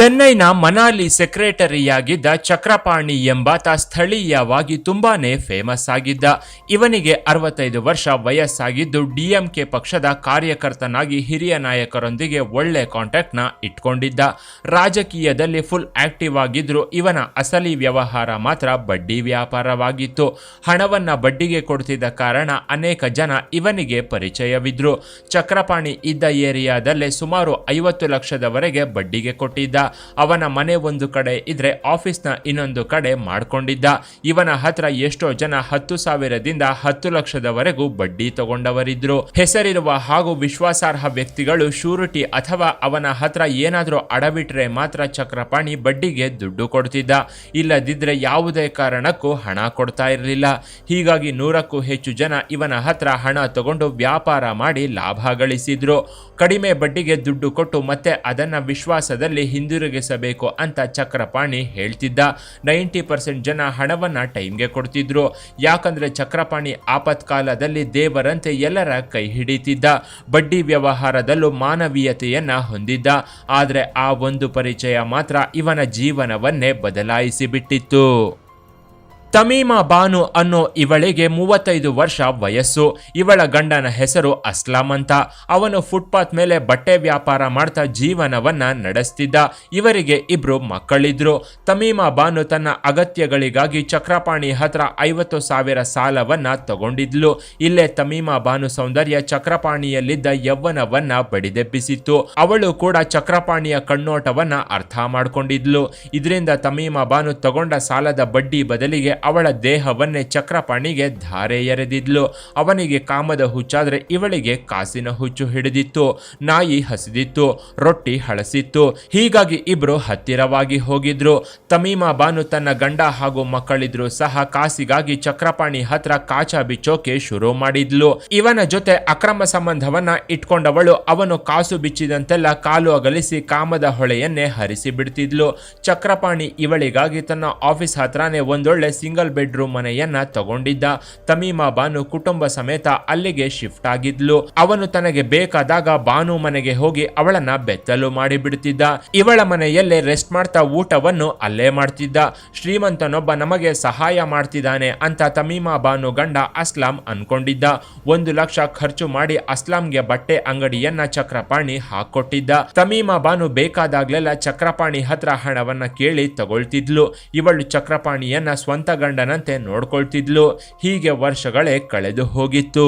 ಚೆನ್ನೈನ ಮನಾಲಿ ಸೆಕ್ರೆಟರಿಯಾಗಿದ್ದ ಚಕ್ರಪಾಣಿ ಎಂಬಾತ ಸ್ಥಳೀಯವಾಗಿ ತುಂಬಾನೇ ಫೇಮಸ್ ಆಗಿದ್ದ. ಇವನಿಗೆ ಅರವತ್ತೈದು ವರ್ಷ ವಯಸ್ಸಾಗಿದ್ದು ಡಿಎಂಕೆ ಪಕ್ಷದ ಕಾರ್ಯಕರ್ತನಾಗಿ ಹಿರಿಯ ನಾಯಕರೊಂದಿಗೆ ಒಳ್ಳೆ ಕಾಂಟ್ಯಾಕ್ಟ್ನ ಇಟ್ಕೊಂಡಿದ್ದ. ರಾಜಕೀಯದಲ್ಲಿ ಫುಲ್ ಆಕ್ಟಿವ್ ಆಗಿದ್ರು ಇವನ ಅಸಲಿ ವ್ಯವಹಾರ ಮಾತ್ರ ಬಡ್ಡಿ ವ್ಯಾಪಾರವಾಗಿತ್ತು. ಹಣವನ್ನು ಬಡ್ಡಿಗೆ ಕೊಡ್ತಿದ್ದ ಕಾರಣ ಅನೇಕ ಜನ ಇವನಿಗೆ ಪರಿಚಯವಿದ್ರು. ಚಕ್ರಪಾಣಿ ಇದ್ದ ಏರಿಯಾದಲ್ಲೇ ಸುಮಾರು ಐವತ್ತು ಲಕ್ಷದವರೆಗೆ ಬಡ್ಡಿಗೆ ಕೊಟ್ಟಿದ್ದ. ಅವನ ಮನೆ ಒಂದು ಕಡೆ ಇದ್ರೆ ಆಫೀಸ್ನ ಇನ್ನೊಂದು ಕಡೆ ಮಾಡಿಕೊಂಡಿದ್ದ. ಇವನ ಹತ್ರ ಎಷ್ಟೋ ಜನ ಹತ್ತು ಸಾವಿರದಿಂದ ಹತ್ತು ಲಕ್ಷದವರೆಗೂ ಬಡ್ಡಿ ತಗೊಂಡವರಿದ್ರು. ಹೆಸರಿರುವ ಹಾಗೂ ವಿಶ್ವಾಸಾರ್ಹ ವ್ಯಕ್ತಿಗಳು ಶೂರಿಟಿ ಅಥವಾ ಅವನ ಹತ್ರ ಏನಾದರೂ ಅಡವಿಟ್ರೆ ಮಾತ್ರ ಚಕ್ರಪಾಣಿ ಬಡ್ಡಿಗೆ ದುಡ್ಡು ಕೊಡ್ತಿದ್ದ. ಇಲ್ಲದಿದ್ರೆ ಯಾವುದೇ ಕಾರಣಕ್ಕೂ ಹಣ ಕೊಡ್ತಾ ಇರಲಿಲ್ಲ. ಹೀಗಾಗಿ ನೂರಕ್ಕೂ ಹೆಚ್ಚು ಜನ ಇವನ ಹತ್ರ ಹಣ ತಗೊಂಡು ವ್ಯಾಪಾರ ಮಾಡಿ ಲಾಭ ಗಳಿಸಿದ್ರು. ಕಡಿಮೆ ಬಡ್ಡಿಗೆ ದುಡ್ಡು ಕೊಟ್ಟು ಮತ್ತೆ ಅದನ್ನ ವಿಶ್ವಾಸದಲ್ಲಿ ಹಿಂದಿರುಗಿಸಬೇಕು ಅಂತ ಚಕ್ರಪಾಣಿ ಹೇಳ್ತಿದ್ದ. ನೈಂಟಿ ಪರ್ಸೆಂಟ್ ಜನ ಹಣವನ್ನ ಟೈಮ್ಗೆ ಕೊಡ್ತಿದ್ರು. ಯಾಕಂದ್ರೆ ಚಕ್ರಪಾಣಿ ಆಪತ್ಕಾಲದಲ್ಲಿ ದೇವರಂತೆ ಎಲ್ಲರ ಕೈ ಹಿಡಿತಿದ್ದ. ಬಡ್ಡಿ ವ್ಯವಹಾರದಲ್ಲೂ ಮಾನವೀಯತೆಯನ್ನ ಹೊಂದಿದ್ದ. ಆದರೆ ಆ ಒಂದು ಪರಿಚಯ ಮಾತ್ರ ಇವನ ಜೀವನವನ್ನೇ ಬದಲಾಯಿಸಿ ಬಿಟ್ಟಿತ್ತು ತಮೀಮಾ ಬಾನು ಅನ್ನೋ ಇವಳಿಗೆ ಮೂವತ್ತೈದು ವರ್ಷ ವಯಸ್ಸು. ಇವಳ ಗಂಡನ ಹೆಸರು ಅಸ್ಲಾಂ ಅಂತ. ಅವನು ಫುಟ್ಪಾತ್ ಮೇಲೆ ಬಟ್ಟೆ ವ್ಯಾಪಾರ ಮಾಡ್ತಾ ಜೀವನವನ್ನ ನಡೆಸ್ತಿದ್ದ. ಇವರಿಗೆ ಇಬ್ರು ಮಕ್ಕಳಿದ್ರು. ತಮೀಮಾ ಬಾನು ತನ್ನ ಅಗತ್ಯಗಳಿಗಾಗಿ ಚಕ್ರಪಾಣಿ ಹತ್ರ ಐವತ್ತು ಸಾವಿರ ಸಾಲವನ್ನ ತಗೊಂಡಿದ್ಲು. ಇಲ್ಲೇ ತಮೀಮಾ ಬಾನು ಸೌಂದರ್ಯ ಚಕ್ರಪಾಣಿಯಲ್ಲಿದ್ದ ಯವ್ವನವನ್ನ ಬಡಿದೆಬ್ಬಿಸಿತ್ತು. ಅವಳು ಕೂಡ ಚಕ್ರಪಾಣಿಯ ಕಣ್ಣೋಟವನ್ನ ಅರ್ಥ ಮಾಡಿಕೊಂಡಿದ್ಲು. ಇದರಿಂದ ತಮೀಮಾ ಬಾನು ತಗೊಂಡ ಸಾಲದ ಬಡ್ಡಿ ಬದಲಿಗೆ ಅವಳ ದೇಹವನ್ನೇ ಚಕ್ರಪಾಣಿಗೆ ಧಾರೆ ಎರೆದಿದ್ಲು. ಅವನಿಗೆ ಕಾಮದ ಹುಚ್ಚಾದ್ರೆ ಇವಳಿಗೆ ಕಾಸಿನ ಹುಚ್ಚು ಹಿಡಿದಿತ್ತು. ನಾಯಿ ಹಸಿದಿತ್ತು, ರೊಟ್ಟಿ ಹಳಸಿತ್ತು. ಹೀಗಾಗಿ ಇಬ್ರು ಹತ್ತಿರವಾಗಿ ಹೋಗಿದ್ರು. ತಮೀಮಾ ಬಾನು ತನ್ನ ಗಂಡ ಹಾಗೂ ಮಕ್ಕಳಿದ್ರು ಸಹ ಕಾಸಿಗಾಗಿ ಚಕ್ರಪಾಣಿ ಹತ್ರ ಕಾಚ ಬಿಚ್ಚೋಕೆ ಶುರು ಮಾಡಿದ್ಲು. ಇವನ ಜೊತೆ ಅಕ್ರಮ ಸಂಬಂಧವನ್ನ ಇಟ್ಕೊಂಡವಳು ಅವನು ಕಾಸು ಬಿಚ್ಚಿದಂತೆಲ್ಲ ಕಾಲು ಅಗಲಿಸಿ ಕಾಮದ ಹೊಳೆಯನ್ನೇ ಹರಿಸಿ ಬಿಡ್ತಿದ್ಲು. ಚಕ್ರಪಾಣಿ ಇವಳಿಗಾಗಿ ತನ್ನ ಆಫೀಸ್ ಹತ್ರನೇ ಒಂದೊಳ್ಳೆ ಸಿಂಗಲ್ ಬೆಡ್ರೂಮ್ ಮನೆಯನ್ನ ತಗೊಂಡಿದ್ದ. ತಮೀಮಾ ಬಾನು ಕುಟುಂಬ ಸಮೇತ ಅಲ್ಲಿಗೆ ಶಿಫ್ಟ್ ಆಗಿದ್ಲು. ಅವನು ತನಗೆ ಬೇಕಾದಾಗ ಬಾನು ಮನೆಗೆ ಹೋಗಿ ಅವಳನ್ನ ಬೆತ್ತಲು ಮಾಡಿಬಿಡ್ತಿದ್ದ ಇವಳ ಮನೆಯಲ್ಲೇ ರೆಸ್ಟ್ ಮಾಡ್ತಾ ಊಟವನ್ನು ಅಲ್ಲೇ ಮಾಡ್ತಿದ್ದ. ಶ್ರೀಮಂತನೊಬ್ಬ ನಮಗೆ ಸಹಾಯ ಮಾಡ್ತಿದ್ದಾನೆ ಅಂತ ತಮೀಮಾ ಬಾನು ಗಂಡ ಅಸ್ಲಾಂ ಅನ್ಕೊಂಡಿದ್ದ. ಒಂದು ಲಕ್ಷ ಖರ್ಚು ಮಾಡಿ ಅಸ್ಲಾಂಗೆ ಬಟ್ಟೆ ಅಂಗಡಿಯನ್ನ ಚಕ್ರಪಾಣಿ ಹಾಕೊಟ್ಟಿದ್ದ. ತಮೀಮಾ ಬಾನು ಬೇಕಾದಾಗ್ಲೆಲ್ಲ ಚಕ್ರಪಾಣಿ ಹತ್ರ ಹಣವನ್ನ ಕೇಳಿ ತಗೊಳ್ತಿದ್ಲು. ಇವಳು ಚಕ್ರಪಾಣಿಯನ್ನ ಸ್ವಂತ ಗಂಡನಂತೆ ನೋಡ್ಕೊಳ್ತಿದ್ಲು. ಹೀಗೆ ವರ್ಷಗಳೇ ಕಳೆದು ಹೋಗಿತ್ತು.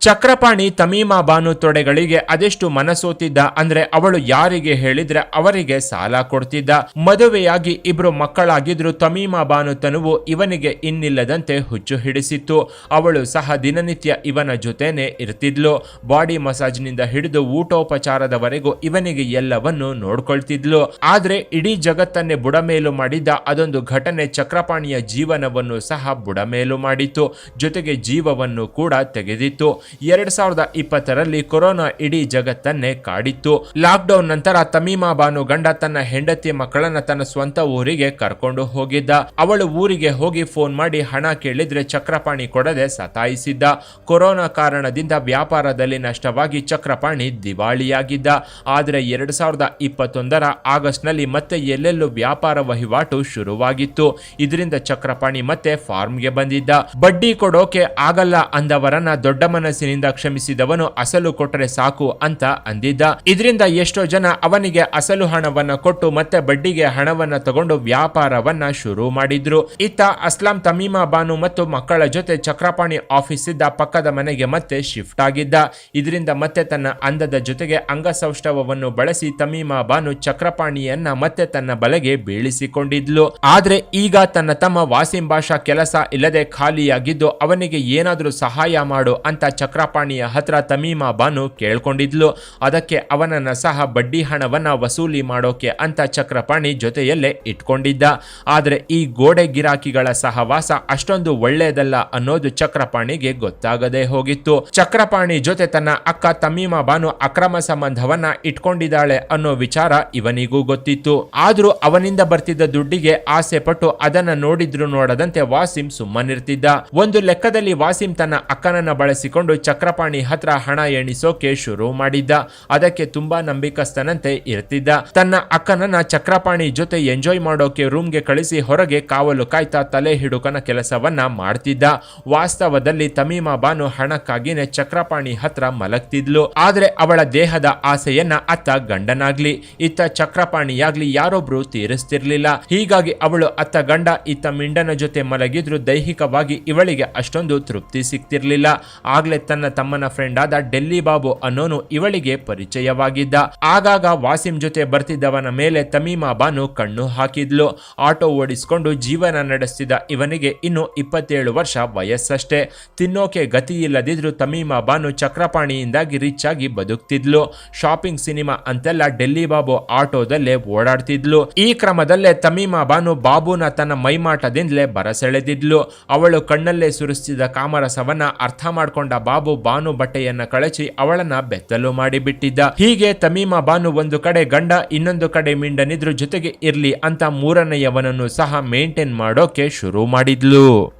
ಚಕ್ರಪಾಣಿ ತಮೀಮಾ ಬಾನು ತೊಡೆಗಳಿಗೆ ಅದೆಷ್ಟು ಮನಸೋತಿದ್ದ ಅಂದ್ರೆ ಅವಳು ಯಾರಿಗೆ ಹೇಳಿದ್ರೆ ಅವರಿಗೆ ಸಾಲ ಕೊಡ್ತಿದ್ದ. ಮದುವೆಯಾಗಿ ಇಬ್ರು ಮಕ್ಕಳಾಗಿದ್ರು ತಮೀಮಾ ಬಾನು ತನುವು ಇವನಿಗೆ ಇನ್ನಿಲ್ಲದಂತೆ ಹುಚ್ಚು ಹಿಡಿಸಿತ್ತು. ಅವಳು ಸಹ ದಿನನಿತ್ಯ ಇವನ ಜೊತೆನೆ ಇರ್ತಿದ್ಲು. ಬಾಡಿ ಮಸಾಜ್ನಿಂದ ಹಿಡಿದು ಊಟೋಪಚಾರದವರೆಗೂ ಇವನಿಗೆ ಎಲ್ಲವನ್ನು ನೋಡ್ಕೊಳ್ತಿದ್ಲು. ಆದ್ರೆ ಇಡೀ ಜಗತ್ತನ್ನೇ ಬುಡಮೇಲು ಮಾಡಿದ್ದ ಅದೊಂದು ಘಟನೆ ಚಕ್ರಪಾಣಿಯ ಜೀವನವನ್ನು ಸಹ ಬುಡಮೇಲು ಮಾಡಿತ್ತು. ಜೊತೆಗೆ ಜೀವವನ್ನು ಕೂಡ ತೆಗೆದಿತ್ತು. ಎರಡ್ ಸಾವಿರದ ಇಪ್ಪತ್ತರಲ್ಲಿ ಕೊರೋನಾ ಇಡೀ ಜಗತ್ತನ್ನೇ ಕಾಡಿತ್ತು. ಲಾಕ್ಡೌನ್ ನಂತರ ತಮೀಮಾ ಬಾನು ಗಂಡ ತನ್ನ ಹೆಂಡತಿ ಮಕ್ಕಳನ್ನ ತನ್ನ ಸ್ವಂತ ಊರಿಗೆ ಕರ್ಕೊಂಡು ಹೋಗಿದ್ದ. ಅವಳು ಊರಿಗೆ ಹೋಗಿ ಫೋನ್ ಮಾಡಿ ಹಣ ಕೇಳಿದ್ರೆ ಚಕ್ರಪಾಣಿ ಕೊಡದೆ ಸತಾಯಿಸಿದ್ದ. ಕೊರೋನಾ ಕಾರಣದಿಂದ ವ್ಯಾಪಾರದಲ್ಲಿ ನಷ್ಟವಾಗಿ ಚಕ್ರಪಾಣಿ ದಿವಾಳಿಯಾಗಿದ್ದ. ಆದರೆ ಎರಡ್ ಸಾವಿರದ ಇಪ್ಪತ್ತೊಂದರ ಆಗಸ್ಟ್ನಲ್ಲಿ ಮತ್ತೆ ಎಲ್ಲೆಲ್ಲೂ ವ್ಯಾಪಾರ ವಹಿವಾಟು ಶುರುವಾಗಿತ್ತು. ಇದರಿಂದ ಚಕ್ರಪಾಣಿ ಮತ್ತೆ ಫಾರ್ಮ್ಗೆ ಬಂದಿದ್ದ. ಬಡ್ಡಿ ಕೊಡೋಕೆ ಆಗಲ್ಲ ಅಂದವರನ್ನ ದೊಡ್ಡ ಮನಸ್ಸಿನಿಂದ ಕ್ಷಮಿಸಿದವನು ಅಸಲು ಕೊಟ್ಟರೆ ಸಾಕು ಅಂತ ಅಂದಿದ್ದ. ಇದರಿಂದ ಎಷ್ಟೋ ಜನ ಅವನಿಗೆ ಅಸಲು ಹಣವನ್ನ ಕೊಟ್ಟು ಮತ್ತೆ ಬಡ್ಡಿಗೆ ಹಣವನ್ನ ತಗೊಂಡು ವ್ಯಾಪಾರವನ್ನ ಶುರು ಮಾಡಿದ್ರು. ಇತ್ತ ಅಸ್ಲಾಂ ತಮೀಮಾ ಬಾನು ಮತ್ತು ಮಕ್ಕಳ ಜೊತೆ ಚಕ್ರಪಾಣಿ ಆಫೀಸ್ ಇದ್ದ ಪಕ್ಕದ ಮನೆಗೆ ಮತ್ತೆ ಶಿಫ್ಟ್ ಆಗಿದ್ದ. ಇದರಿಂದ ಮತ್ತೆ ತನ್ನ ಅಂದದ ಜೊತೆಗೆ ಅಂಗಸೌಷ್ಠವವನ್ನು ಬಳಸಿ ತಮೀಮಾ ಬಾನು ಚಕ್ರಪಾಣಿಯನ್ನ ಮತ್ತೆ ತನ್ನ ಬಲೆಗೆ ಬೀಳಿಸಿಕೊಂಡಿದ್ಲು. ಆದ್ರೆ ಈಗ ತನ್ನ ತಮ್ಮ ವಾಸಿಂ ಭಾಷಾ ಕೆಲಸ ಇಲ್ಲದೆ ಖಾಲಿಯಾಗಿದ್ದು ಅವನಿಗೆ ಏನಾದರೂ ಸಹಾಯ ಮಾಡು ಅಂತ ಚಕ್ರಪಾಣಿಯ ಹತ್ರ ತಮೀಮಾ ಬಾನು ಕೇಳ್ಕೊಂಡಿದ್ಲು. ಅದಕ್ಕೆ ಅವನನ್ನ ಸಹ ಬಡ್ಡಿ ಹಣವನ್ನ ವಸೂಲಿ ಮಾಡೋಕೆ ಅಂತ ಚಕ್ರಪಾಣಿ ಜೊತೆಯಲ್ಲೇ ಇಟ್ಕೊಂಡಿದ್ದ. ಆದ್ರೆ ಈ ಗೋಡೆ ಗಿರಾಕಿಗಳ ಸಹವಾಸ ಅಷ್ಟೊಂದು ಒಳ್ಳೆಯದಲ್ಲ ಅನ್ನೋದು ಚಕ್ರಪಾಣಿಗೆ ಗೊತ್ತಾಗದೇ ಹೋಗಿತ್ತು. ಚಕ್ರಪಾಣಿ ಜೊತೆ ತನ್ನ ಅಕ್ಕ ತಮೀಮಾ ಬಾನು ಅಕ್ರಮ ಸಂಬಂಧವನ್ನ ಇಟ್ಕೊಂಡಿದ್ದಾಳೆ ಅನ್ನೋ ವಿಚಾರ ಇವನಿಗೂ ಗೊತ್ತಿತ್ತು. ಆದ್ರೂ ಅವನಿಂದ ಬರ್ತಿದ್ದ ದುಡ್ಡಿಗೆ ಆಸೆ ಪಟ್ಟು ಅದನ್ನ ನೋಡಿದ್ರು ನೋಡದಂತೆ ವಾಸಿಂ ಸುಮ್ಮನಿರ್ತಿದ್ದ. ಒಂದು ಲೆಕ್ಕದಲ್ಲಿ ವಾಸಿಂ ತನ್ನ ಅಕ್ಕನನ್ನ ಬಳಸಿಕೊಂಡು ಚಕ್ರಪಾಣಿ ಹತ್ರ ಹಣ ಎಣಿಸೋಕೆ ಶುರು ಮಾಡಿದ್ದ. ಅದಕ್ಕೆ ತುಂಬಾ ನಂಬಿಕಸ್ಥನಂತೆ ಇರ್ತಿದ್ದ. ತನ್ನ ಅಕ್ಕನನ್ನ ಚಕ್ರಪಾಣಿ ಜೊತೆ ಎಂಜಾಯ್ ಮಾಡೋಕೆ ರೂಮ್ಗೆ ಕಳಿಸಿ ಹೊರಗೆ ಕಾವಲು ಕಾಯ್ತಾ ತಲೆ ಹಿಡುಕನ ಕೆಲಸವನ್ನ ಮಾಡ್ತಿದ್ದ. ವಾಸ್ತವದಲ್ಲಿ ತಮೀಮಾ ಬಾನು ಹಣಕ್ಕಾಗಿನೇ ಚಕ್ರಪಾಣಿ ಹತ್ರ ಮಲಗ್ತಿದ್ಲು. ಆದ್ರೆ ಅವಳ ದೇಹದ ಆಸೆಯನ್ನ ಅತ್ತ ಗಂಡನಾಗ್ಲಿ, ಇತ್ತ ಚಕ್ರಪಾಣಿಯಾಗ್ಲಿ ಯಾರೊಬ್ರು ತೀರಿಸ್ತಿರ್ಲಿಲ್ಲ. ಹೀಗಾಗಿ ಅವಳು ಅತ್ತ ಗಂಡ, ಇತ್ತ ಮಿಂಡನ ಜೊತೆ ಮಲಗಿದ್ರು ದೈಹಿಕವಾಗಿ ಇವಳಿಗೆ ಅಷ್ಟೊಂದು ತೃಪ್ತಿ ಸಿಗ್ತಿರ್ಲಿಲ್ಲ ಆಗ್ಲೇ ತನ್ನ ತಮ್ಮನ ಫ್ರೆಂಡ್ ಆದ ಡೆಲ್ಲಿ ಬಾಬು ಅನ್ನೋನು ಇವಳಿಗೆ ಪರಿಚಯವಾಗಿದ್ದ. ಆಗಾಗ ವಾಸಿಂ ಜೊತೆ ಬರ್ತಿದ್ದವನ ಮೇಲೆ ತಮೀಮಾ ಬಾನು ಕಣ್ಣು ಹಾಕಿದ್ಲು. ಆಟೋ ಓಡಿಸಿಕೊಂಡು ಜೀವನ ನಡೆಸ್ತಿದ್ದ ಇವನಿಗೆ ಇನ್ನು ಇಪ್ಪತ್ತೇಳು ವರ್ಷ ವಯಸ್ಸಷ್ಟೇ. ತಿನ್ನೋಕೆ ಗತಿ ಇಲ್ಲದಿದ್ರು ತಮೀಮಾ ಬಾನು ಚಕ್ರಪಾಣಿಯಿಂದಾಗಿ ರಿಚ್ ಆಗಿ ಬದುಕ್ತಿದ್ಲು. ಶಾಪಿಂಗ್ ಸಿನಿಮಾ ಅಂತೆಲ್ಲ ಡೆಲ್ಲಿ ಬಾಬು ಆಟೋದಲ್ಲೇ ಓಡಾಡ್ತಿದ್ಲು. ಈ ಕ್ರಮದಲ್ಲೇ ತಮೀಮಾ ಬಾನು ಬಾಬುನ ತನ್ನ ಮೈಮಾಟದಿಂದಲೇ ಬರಸೆಳೆದಿದ್ಲು. ಅವಳು ಕಣ್ಣಲ್ಲೇ ಸುರಿಸಿದ ಕಾಮರಸವನ್ನ ಅರ್ಥ ಮಾಡಿಕೊಂಡ ಬಾಬು ಬಾನು ಬಟ್ಟೆಯನ್ನ ಕಳಚಿ ಅವಳನ್ನ ಬೆತ್ತಲು ಮಾಡಿಬಿಟ್ಟಿದ್ದ. ಹೀಗೆ ತಮೀಮಾ ಬಾನು ಒಂದು ಕಡೆ ಗಂಡ, ಇನ್ನೊಂದು ಕಡೆ ಮಿಂಡನಿದ್ರು ಜೊತೆಗೆ ಇರ್ಲಿ ಅಂತ ಮೂರನೆಯವನನ್ನು ಸಹ ಮೇಂಟೈನ್ ಮಾಡೋಕೆ ಶುರು ಮಾಡಿದ್ಲು.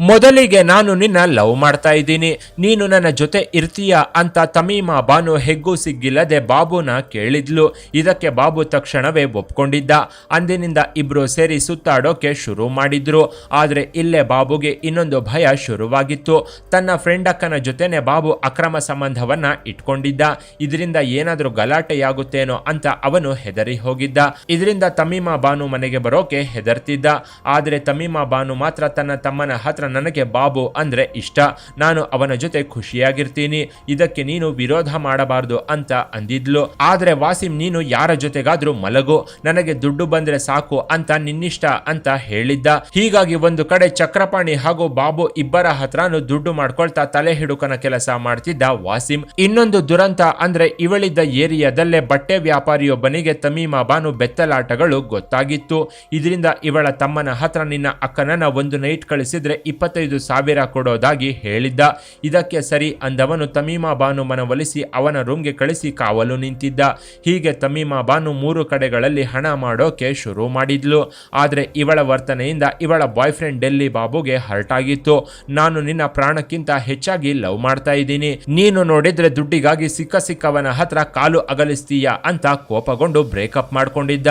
ಮೊದಲಿಗೆ ನಾನು ನಿನ್ನ ಲವ್ ಮಾಡ್ತಾ ಇದ್ದೀನಿ. ನೀನು ನನ್ನ ಜೊತೆ ಇರ್ತೀಯ ಅಂತ ತಮೀಮಾ ಬಾನು ಹೆಗ್ಗು ಸಿಗ್ಗಿಲ್ಲದೆ ಬಾಬುನ ಕೇಳಿದ್ಲು. ಇದಕ್ಕೆ ಬಾಬು ತಕ್ಷಣವೇ ಒಪ್ಕೊಂಡಿದ್ದ. ಅಂದಿನಿಂದ ಇಬ್ರು ಸೇರಿ ಸುತ್ತಾಡೋಕೆ ಶುರು ಮಾಡಿದ್ರು. ಆದರೆ ಇಲ್ಲೇ ಬಾಬುಗೆ ಇನ್ನೊಂದು ಭಯ ಶುರುವಾಗಿತ್ತು. ತನ್ನ ಫ್ರೆಂಡ್ ಅಕ್ಕನ ಜೊತೆನೆ ಬಾಬು ಅಕ್ರಮ ಸಂಬಂಧವನ್ನ ಇಟ್ಕೊಂಡಿದ್ದ. ಇದರಿಂದ ಏನಾದರೂ ಗಲಾಟೆಯಾಗುತ್ತೇನೋ ಅಂತ ಅವನು ಹೆದರಿ ಹೋಗಿದ್ದ. ಇದರಿಂದ ತಮೀಮಾ ಬಾನು ಮನೆಗೆ ಬರೋಕೆ ಹೆದರ್ತಿದ್ದ. ಆದರೆ ತಮೀಮಾ ಬಾನು ಮಾತ್ರ ತನ್ನ ತಮ್ಮನ ಹತ್ರ ನನಗೆ ಬಾಬು ಅಂದ್ರೆ ಇಷ್ಟ. ನಾನು ಅವನ ಜೊತೆ ಖುಷಿಯಾಗಿರ್ತೀನಿ. ಇದಕ್ಕೆ ನೀನು ವಿರೋಧ ಮಾಡಬಾರದು ಅಂತ ಅಂದಿದ್ಲು. ಆದ್ರೆ ವಾಸಿಂ, ನೀನು ಯಾರ ಜೊತೆಗಾದ್ರೂ ಮಲಗು. ನನಗೆ ದುಡ್ಡು ಬಂದ್ರೆ ಸಾಕು ಅಂತ ನಿನ್ನಿಷ್ಟ ಅಂತ ಹೇಳಿದ್ದ. ಹೀಗಾಗಿ ಒಂದು ಕಡೆ ಚಕ್ರಪಾಣಿ ಹಾಗೂ ಬಾಬು ಇಬ್ಬರ ಹತ್ರನೂ ದುಡ್ಡು ಮಾಡ್ಕೊಳ್ತಾ ತಲೆ ಹಿಡುಕನ ಕೆಲಸ ಮಾಡ್ತಿದ್ದ ವಾಸಿಂ. ಇನ್ನೊಂದು ದುರಂತ ಅಂದ್ರೆ ಇವಳಿದ್ದ ಏರಿಯಾದಲ್ಲೇ ಬಟ್ಟೆ ವ್ಯಾಪಾರಿಯೊಬ್ಬನಿಗೆ ತಮೀಮಾ ಬಾನು ಬೆತ್ತಲಾಟಗಳು ಗೊತ್ತಾಗಿತ್ತು. ಇದರಿಂದ ಇವಳ ತಮ್ಮನ ಹತ್ರ ನಿನ್ನ ಅಕ್ಕನನ್ನ ಒಂದು ನೈಟ್ ಕಳಿಸಿದ್ರೆ ಇಪ್ಪತ್ತೈದು ಸಾವಿರ ಕೊಡೋದಾಗಿ ಹೇಳಿದ್ದ. ಇದಕ್ಕೆ ಸರಿ ಅಂದವನು ತಮೀಮಾ ಬಾನು ಮನವೊಲಿಸಿ ಅವನ ರೂಮ್ಗೆ ಕಳಿಸಿ ಕಾವಲು ನಿಂತಿದ್ದ. ಹೀಗೆ ತಮೀಮಾ ಬಾನು ಮೂರು ಕಡೆಗಳಲ್ಲಿ ಹಣ ಮಾಡೋಕೆ ಶುರು ಮಾಡಿದ್ಲು. ಆದರೆ ಇವಳ ವರ್ತನೆಯಿಂದ ಇವಳ ಬಾಯ್ ಫ್ರೆಂಡ್ ಡೆಲ್ಲಿ ಬಾಬುಗೆ ಹರ್ಟ್ ಆಗಿತ್ತು ನಾನು ನಿನ್ನ ಪ್ರಾಣಕ್ಕಿಂತ ಹೆಚ್ಚಾಗಿ ಲವ್ ಮಾಡ್ತಾ ಇದ್ದೀನಿ. ನೀನು ನೋಡಿದ್ರೆ ದುಡ್ಡಿಗಾಗಿ ಸಿಕ್ಕ ಸಿಕ್ಕವನ ಹತ್ರ ಕಾಲು ಅಗಲಿಸ್ತೀಯ ಅಂತ ಕೋಪಗೊಂಡು ಬ್ರೇಕಪ್ ಮಾಡಿಕೊಂಡಿದ್ದ.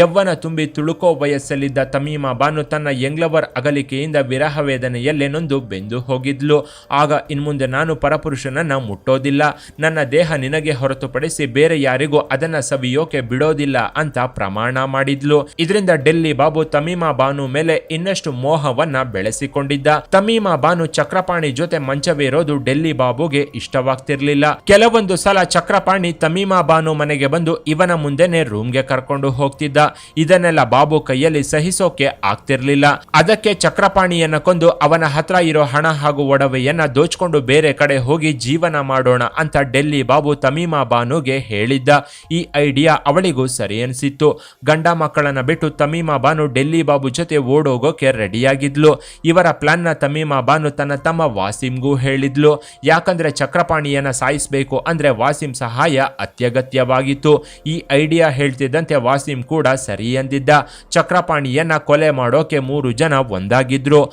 ಯವ್ವನ ತುಂಬಿ ತುಳುಕೋ ವಯಸ್ಸಲ್ಲಿದ್ದ ತಮೀಮಾ ಬಾನು ತನ್ನ ಯಂಗ್ಲವರ್ ಅಗಲಿಕೆಯಿಂದ ವಿರಹ ವೇದನೆಯಲ್ಲೇ ನೊಂದು ಬೆಂದು ಹೋಗಿದ್ಲು. ಆಗ ಇನ್ಮುಂದೆ ನಾನು ಪರಪುರುಷನನ್ನ ಮುಟ್ಟೋದಿಲ್ಲ. ನನ್ನ ದೇಹ ನಿನಗೆ ಹೊರತುಪಡಿಸಿ ಬೇರೆ ಯಾರಿಗೂ ಅದನ್ನ ಸವಿಯೋಕೆ ಬಿಡೋದಿಲ್ಲ ಅಂತ ಪ್ರಮಾಣ ಮಾಡಿದ್ಲು. ಇದರಿಂದ ಡೆಲ್ಲಿ ಬಾಬು ತಮೀಮಾ ಬಾನು ಮೇಲೆ ಇನ್ನಷ್ಟು ಮೋಹವನ್ನ ಬೆಳೆಸಿಕೊಂಡಿದ್ದ. ತಮೀಮಾ ಬಾನು ಚಕ್ರಪಾಣಿ ಜೊತೆ ಮಂಚವೇರೋದು ಡೆಲ್ಲಿ ಬಾಬುಗೆ ಇಷ್ಟವಾಗ್ತಿರ್ಲಿಲ್ಲ. ಕೆಲವೊಂದು ಸಲ ಚಕ್ರಪಾಣಿ ತಮೀಮಾ ಬಾನು ಮನೆಗೆ ಬಂದು ಇವನ ಮುಂದೆನೆ ರೂಮ್ಗೆ ಕರ್ಕೊಂಡು ಹೋಗ್ತಿದ್ದ. ಇದನ್ನೆಲ್ಲ ಬಾಬು ಕೈಯಲ್ಲಿ ಸಹಿಸೋಕೆ ಆಗ್ತಿರ್ಲಿಲ್ಲ. ಅದಕ್ಕೆ ಚಕ್ರಪಾಣಿಯನ್ನ ಕೊಂದು ಅವನ ಹತ್ರ ಇರೋ ಹಣ ಹಾಗೂ ಒಡವೆಯನ್ನ ದೋಚ್ಕೊಂಡು ಬೇರೆ ಕಡೆ ಹೋಗಿ ಜೀವನ ಮಾಡೋಣ ಅಂತ ಡೆಲ್ಲಿ ಬಾಬು ತಮೀಮಾ ಬಾನುಗೆ ಹೇಳಿದ್ದ. ಈ ಐಡಿಯಾ ಅವಳಿಗೂ ಸರಿ ಅನಿಸಿತ್ತು. ಗಂಡ ಮಕ್ಕಳನ್ನ ಬಿಟ್ಟು ತಮೀಮಾ ಬಾನು ಡೆಲ್ಲಿ ಬಾಬು ಜೊತೆ ಓಡೋಗೋಕೆ ರೆಡಿಯಾಗಿದ್ಲು. ಇವರ ಪ್ಲಾನ್ನ ತಮೀಮಾ ಬಾನು ತನ್ನ ತಮ್ಮ ವಾಸಿಮ್ಗೂ ಹೇಳಿದ್ಲು. ಯಾಕಂದ್ರೆ ಚಕ್ರಪಾಣಿಯನ್ನ ಸಾಯಿಸಬೇಕು ಅಂದ್ರೆ ವಾಸಿಂ ಸಹಾಯ ಅತ್ಯಗತ್ಯವಾಗಿತ್ತು. ಈ ಐಡಿಯಾ ಹೇಳ್ತಿದ್ದಂತೆ ವಾಸಿಂ ಕೂಡ ಸರಿ ಎಂದಿದ್ದ ಚಕ್ರಪಾಣಿಯನ್ನ ಕೊಲೆ ಮಾಡೋಕೆ ಮೂರು ಜನ ಒಂದಾಗಿದ್ರು.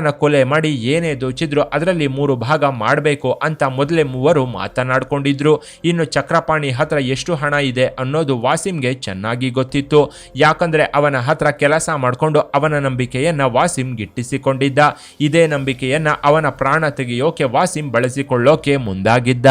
ಅವನನ್ನ ಕೊಲೆ ಮಾಡಿ ಏನೇ ದೋಚಿದ್ರು ಅದರಲ್ಲಿ ಮೂರು ಭಾಗ ಮಾಡಬೇಕು ಅಂತ ಮೊದಲೇ ಮೂವರು ಮಾತನಾಡಿಕೊಂಡಿದ್ರು. ಇನ್ನು ಚಕ್ರಪಾಣಿ ಹತ್ರ ಎಷ್ಟು ಹಣ ಇದೆ ಅನ್ನೋದು ವಾಸಿಂಗೆ ಚೆನ್ನಾಗಿ ಗೊತ್ತಿತ್ತು. ಯಾಕಂದ್ರೆ ಅವನ ಹತ್ರ ಕೆಲಸ ಮಾಡಿಕೊಂಡು ಅವನ ನಂಬಿಕೆಯನ್ನ ವಾಸಿಂ ಗಿಟ್ಟಿಸಿಕೊಂಡಿದ್ದ. ಇದೇ ನಂಬಿಕೆಯನ್ನ ಅವನ ಪ್ರಾಣ ತೆಗೆಯೋಕೆ ವಾಸಿಂ ಬಳಸಿಕೊಳ್ಳೋಕೆ ಮುಂದಾಗಿದ್ದ.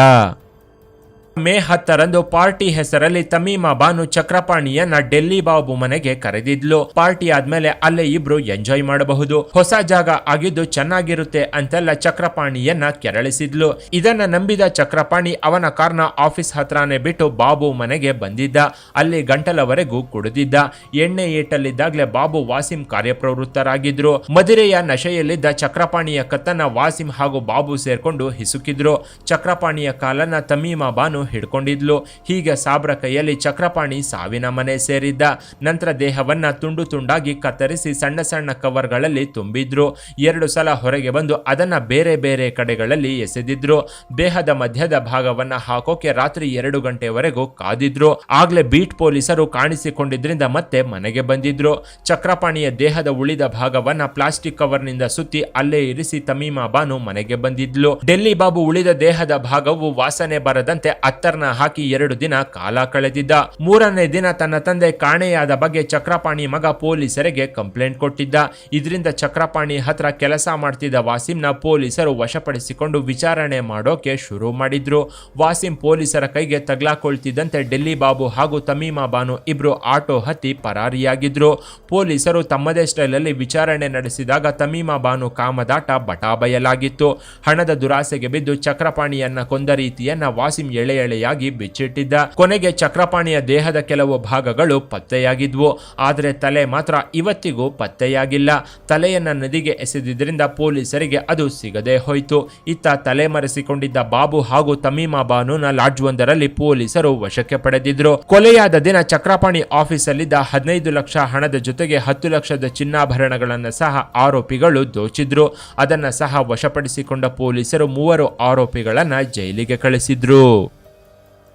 ಮೇ ಹತ್ತರಂದು ಪಾರ್ಟಿ ಹೆಸರಲ್ಲಿ ತಮೀಮಾ ಬಾನು ಚಕ್ರಪಾಣಿಯನ್ನ ಡೆಲ್ಲಿ ಬಾಬು ಮನೆಗೆ ಕರೆದಿದ್ಲು. ಪಾರ್ಟಿ ಆದ್ಮೇಲೆ ಅಲ್ಲೇ ಇಬ್ರು ಎಂಜಾಯ್ ಮಾಡಬಹುದು. ಹೊಸ ಜಾಗ ಆಗಿದ್ದು ಚೆನ್ನಾಗಿರುತ್ತೆ ಅಂತೆಲ್ಲ ಚಕ್ರಪಾಣಿಯನ್ನ ಕೆರಳಿಸಿದ್ಲು. ಇದನ್ನ ನಂಬಿದ ಚಕ್ರಪಾಣಿ ಅವನ ಕಾರ್ನ ಆಫೀಸ್ ಹತ್ರನೇ ಬಿಟ್ಟು ಬಾಬು ಮನೆಗೆ ಬಂದಿದ್ದ. ಅಲ್ಲಿ ಗಂಟಲವರೆಗೂ ಕುಡಿದಿದ್ದ. ಎಣ್ಣೆ ಏಟಲ್ಲಿದ್ದಾಗ್ಲೇ ಬಾಬು ವಾಸಿಂ ಕಾರ್ಯಪ್ರವೃತ್ತರಾಗಿದ್ರು. ಮದುರೆಯ ನಶೆಯಲ್ಲಿದ್ದ ಚಕ್ರಪಾಣಿಯ ಕತ್ತನ್ನ ವಾಸಿಂ ಹಾಗೂ ಬಾಬು ಸೇರ್ಕೊಂಡು ಹಿಸುಕಿದ್ರು. ಚಕ್ರಪಾಣಿಯ ಕಾಲನ್ನ ತಮೀಮಾ ಬಾನು ಹಿಡ್ಕೊಂಡಿದ್ಲು. ಹೀಗೆ ಸಾಬ್ರ ಕೈಯಲ್ಲಿ ಚಕ್ರಪಾಣಿ ಸಾವಿನ ಮನೆ ಸೇರಿದ್ದ. ನಂತರ ದೇಹವನ್ನ ತುಂಡು ತುಂಡಾಗಿ ಕತ್ತರಿಸಿ ಸಣ್ಣ ಸಣ್ಣ ಕವರ್ಗಳಲ್ಲಿ ತುಂಬಿದ್ರು. ಎರಡು ಸಲ ಹೊರಗೆ ಬಂದು ಅದನ್ನ ಬೇರೆ ಬೇರೆ ಕಡೆಗಳಲ್ಲಿ ಎಸೆದಿದ್ರು. ದೇಹದ ಮಧ್ಯದ ಭಾಗವನ್ನ ಹಾಕೋಕೆ ರಾತ್ರಿ ಎರಡು ಗಂಟೆವರೆಗೂ ಕಾದಿದ್ರು. ಆಗ್ಲೇ ಬೀಟ್ ಪೊಲೀಸರು ಕಾಣಿಸಿಕೊಂಡಿದ್ರಿಂದ ಮತ್ತೆ ಮನೆಗೆ ಬಂದಿದ್ರು. ಚಕ್ರಪಾಣಿಯ ದೇಹದ ಉಳಿದ ಭಾಗವನ್ನ ಪ್ಲಾಸ್ಟಿಕ್ ಕವರ್ನಿಂದ ಸುತ್ತಿ ಅಲ್ಲೇ ಇರಿಸಿ ತಮೀಮಾ ಬಾನು ಮನೆಗೆ ಬಂದಿದ್ಲು. ಡೆಲ್ಲಿ ಬಾಬು ಉಳಿದ ದೇಹದ ಭಾಗವು ವಾಸನೆ ಬರದಂತೆ ಅತ್ತರ್ನ ಹಾಕಿ ಎರಡು ದಿನ ಕಾಲ ಕಳೆದಿದ್ದ. ಮೂರನೇ ದಿನ ತನ್ನ ತಂದೆ ಕಾಣೆಯಾದ ಬಗ್ಗೆ ಚಕ್ರಪಾಣಿ ಮಗ ಪೊಲೀಸರಿಗೆ ಕಂಪ್ಲೇಂಟ್ ಕೊಟ್ಟಿದ್ದ. ಇದರಿಂದ ಚಕ್ರಪಾಣಿ ಹತ್ರ ಕೆಲಸ ಮಾಡ್ತಿದ್ದ ವಾಸಿಂನ ಪೊಲೀಸರು ವಶಪಡಿಸಿಕೊಂಡು ವಿಚಾರಣೆ ಮಾಡೋಕೆ ಶುರು ಮಾಡಿದ್ರು. ವಾಸಿಂ ಪೊಲೀಸರ ಕೈಗೆ ತಗ್ಲಾಕೊಳ್ತಿದ್ದಂತೆ ಡೆಲ್ಲಿ ಬಾಬು ಹಾಗೂ ತಮೀಮಾ ಬಾನು ಇಬ್ರು ಆಟೋ ಹತ್ತಿ ಪರಾರಿಯಾಗಿದ್ರು. ಪೊಲೀಸರು ತಮ್ಮದೇ ಸ್ಟೈಲಲ್ಲಿ ವಿಚಾರಣೆ ನಡೆಸಿದಾಗ ತಮೀಮಾ ಬಾನು ಕಾಮದಾಟ ಬಟಾಬಯಲಾಗಿತ್ತು. ಹಣದ ದುರಾಸೆಗೆ ಬಿದ್ದು ಚಕ್ರಪಾಣಿಯನ್ನ ಕೊಂದ ರೀತಿಯನ್ನ ವಾಸಿಂ ಎಳೆ ಎಳೆಯಾಗಿ ಬಿಚ್ಚಿಟ್ಟಿದ್ದ. ಕೊನೆಗೆ ಚಕ್ರಪಾಣಿಯ ದೇಹದ ಕೆಲವು ಭಾಗಗಳು ಪತ್ತೆಯಾಗಿದ್ವು. ಆದರೆ ತಲೆ ಮಾತ್ರ ಇವತ್ತಿಗೂ ಪತ್ತೆಯಾಗಿಲ್ಲ. ತಲೆಯನ್ನ ನದಿಗೆ ಎಸೆದಿದ್ದರಿಂದ ಪೊಲೀಸರಿಗೆ ಅದು ಸಿಗದೆ ಹೋಯಿತು. ಇತ್ತ ತಲೆ ಮರೆಸಿಕೊಂಡಿದ್ದ ಬಾಬು ಹಾಗೂ ತಮೀಮಾ ಬಾನುನ ಲಾಡ್ಜ್ ಒಂದರಲ್ಲಿ ಪೊಲೀಸರು ವಶಕ್ಕೆ ಪಡೆದಿದ್ರು. ಕೊಲೆಯಾದ ದಿನ ಚಕ್ರಪಾಣಿ ಆಫೀಸಲ್ಲಿದ್ದ ಹದಿನೈದು ಲಕ್ಷ ಹಣದ ಜೊತೆಗೆ ಹತ್ತು ಲಕ್ಷದ ಚಿನ್ನಾಭರಣಗಳನ್ನು ಸಹ ಆರೋಪಿಗಳು ದೋಚಿದ್ರು. ಅದನ್ನ ಸಹ ವಶಪಡಿಸಿಕೊಂಡ ಪೊಲೀಸರು ಮೂವರು ಆರೋಪಿಗಳನ್ನ ಜೈಲಿಗೆ ಕಳಿಸಿದ್ರು.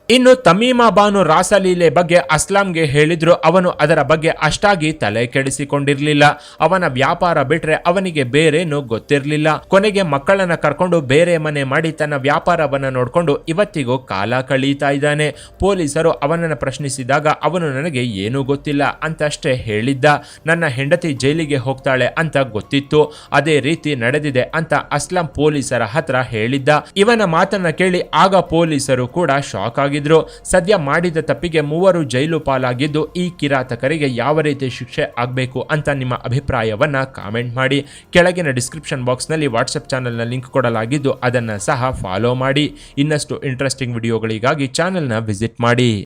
ಇನ್ನು ತಮೀಮಾ ಬಾನು ರಾಸಲೀಲೆ ಬಗ್ಗೆ ಅಸ್ಲಾಂಗೆ ಹೇಳಿದ್ರು. ಅವನು ಅದರ ಬಗ್ಗೆ ಅಷ್ಟಾಗಿ ತಲೆ ಕೆಡಿಸಿಕೊಂಡಿರಲಿಲ್ಲ. ಅವನ ವ್ಯಾಪಾರ ಬಿಟ್ರೆ ಅವನಿಗೆ ಬೇರೇನು ಗೊತ್ತಿರಲಿಲ್ಲ. ಕೊನೆಗೆ ಮಕ್ಕಳನ್ನ ಕರ್ಕೊಂಡು ಬೇರೆ ಮನೆ ಮಾಡಿ ತನ್ನ ವ್ಯಾಪಾರವನ್ನ ನೋಡಿಕೊಂಡು ಇವತ್ತಿಗೂ ಕಾಲ ಕಳೀತಾ ಇದ್ದಾನೆ. ಪೊಲೀಸರು ಅವನನ್ನು ಪ್ರಶ್ನಿಸಿದಾಗ ಅವನು ನನಗೆ ಏನೂ ಗೊತ್ತಿಲ್ಲ ಅಂತಷ್ಟೇ ಹೇಳಿದ್ದ. ನನ್ನ ಹೆಂಡತಿ ಜೈಲಿಗೆ ಹೋಗ್ತಾಳೆ ಅಂತ ಗೊತ್ತಿತ್ತು. ಅದೇ ರೀತಿ ನಡೆದಿದೆ ಅಂತ ಅಸ್ಲಾಂ ಪೊಲೀಸರ ಹತ್ರ ಹೇಳಿದ್ದ. ಇವನ ಮಾತನ್ನ ಕೇಳಿ ಆಗ ಪೊಲೀಸರು ಕೂಡ ಶಾಕ್ ಆಗಿದ್ರು ಸದ್ಯ ಮಾಡಿದ ತಪ್ಪಿಗೆ ಮೂವರು ಜೈಲು ಪಾಲಾಗಿದ್ದು, ಈ ಕಿರಾತಕರಿಗೆ ಯಾವ ರೀತಿ ಶಿಕ್ಷೆ ಆಗಬೇಕು ಅಂತ ನಿಮ್ಮ ಅಭಿಪ್ರಾಯವನ್ನು ಕಾಮೆಂಟ್ ಮಾಡಿ. ಕೆಳಗಿನ ಡಿಸ್ಕ್ರಿಪ್ಷನ್ ಬಾಕ್ಸ್ನಲ್ಲಿ ವಾಟ್ಸಪ್ ಚಾನಲ್ನ ಲಿಂಕ್ ಕೊಡಲಾಗಿದ್ದು, ಅದನ್ನು ಸಹ ಫಾಲೋ ಮಾಡಿ. ಇನ್ನಷ್ಟು ಇಂಟ್ರೆಸ್ಟಿಂಗ್ ವಿಡಿಯೋಗಳಿಗಾಗಿ ಚಾನಲ್ನ ವಿಸಿಟ್ ಮಾಡಿ.